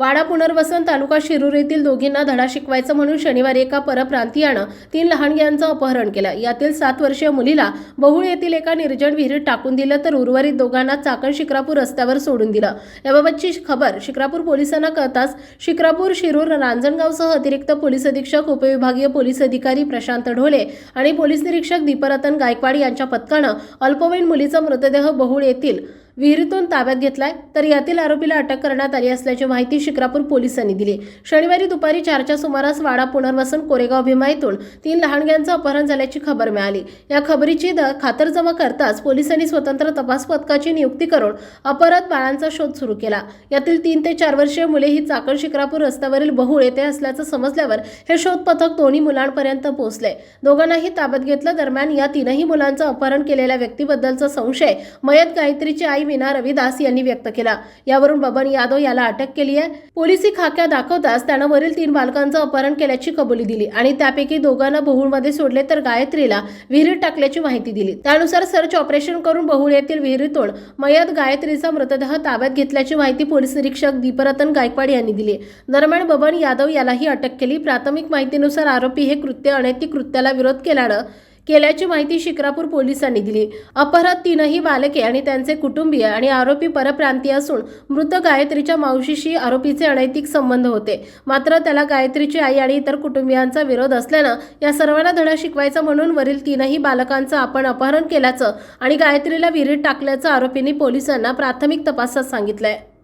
वाडा पुनर्वसन तालुका शिरूर येथील दोघींना धडा शिकवायचं म्हणून शनिवारी एका परप्रांतीयानं तीन लहानग्यांचं अपहरण केलं. यातील सात वर्षीय मुलीला बहुळ येथील एका निर्जन विहिरीत टाकून दिलं तर उर्वरित दोघांना चाकण शिक्रापूर रस्त्यावर सोडून दिलं. याबाबतची खबर शिक्रापूर पोलिसांना कळताच शिक्रापूर शिरूर रांजणगावसह अतिरिक्त पोलीस अधीक्षक उपविभागीय पोलीस अधिकारी प्रशांत ढोले आणि पोलीस निरीक्षक दीपरतन गायकवाड यांच्या पथकानं अल्पवयीन मुलीचा मृतदेह बहुळ येथील विहिरीतून ताब्यात घेतलाय तर यातील आरोपीला अटक करण्यात आली असल्याची माहिती शिक्रापूर पोलिसांनी दिली. शनिवारी दुपारी चारच्या सुमारास वाडा पुनर्वसन कोरेगाव भीमा येथून तीन लहानग्यांचं अपहरण झाल्याची खबर मिळाली. या खबरीची खातरजमा करताच पोलिसांनी स्वतंत्र तपास पथकाची नियुक्ती करून अपहरत बाळांचा शोध सुरू केला. यातील तीन ते चार वर्षीय मुले ही चाकण शिक्रापूर रस्त्यावरील बहुळ येथे असल्याचं समजल्यावर हे शोध पथक दोन्ही मुलांपर्यंत पोहोचले. दोघांनाही ताब्यात घेतलं दरम्यान या तीनही मुलांचं अपहरण केलेल्या व्यक्तीबद्दलचा संशय मयत गायत्रीची आई मीना रविदास यांनी व्यक्त केला. यावरून बबन यादव याला अटक केली आहे. पोलिसी खाक्या दाखवताच त्यानं वरील तीन बालकांचं अपहरण केल्याची कबुली दिली आणि त्यापैकी दोघांना बहुळमध्ये सोडले तर गायत्रीला विहिरीत टाकल्याची माहिती दिली. त्यानुसार सर्च ऑपरेशन करून बहुळ येथील विहिरीतून मयत गायत्रीचा मृतदेह ताब्यात घेतल्याची माहिती पोलीस निरीक्षक दीपरतन गायकवाड यांनी दिली. दरम्यान बबन यादव यालाही अटक केली. प्राथमिक माहितीनुसार आरोपी हे कृत्य अनैतिक कृत्याला विरोध केल्यानं केल्याची माहिती शिक्रापूर पोलिसांनी दिली. अपहरात तीनही बालके आणि त्यांचे कुटुंबीय आणि आरोपी परप्रांतीय असून मृत गायत्रीच्या मावशीशी आरोपीचे अनैतिक संबंध होते. मात्र त्याला गायत्रीची आई आणि इतर कुटुंबियांचा विरोध असल्यानं या सर्वांना धडा शिकवायचा म्हणून वरील तीनही बालकांचं आपण अपहरण केल्याचं आणि गायत्रीला विहिरीत टाकल्याचं आरोपींनी पोलिसांना प्राथमिक तपासात सांगितलंय.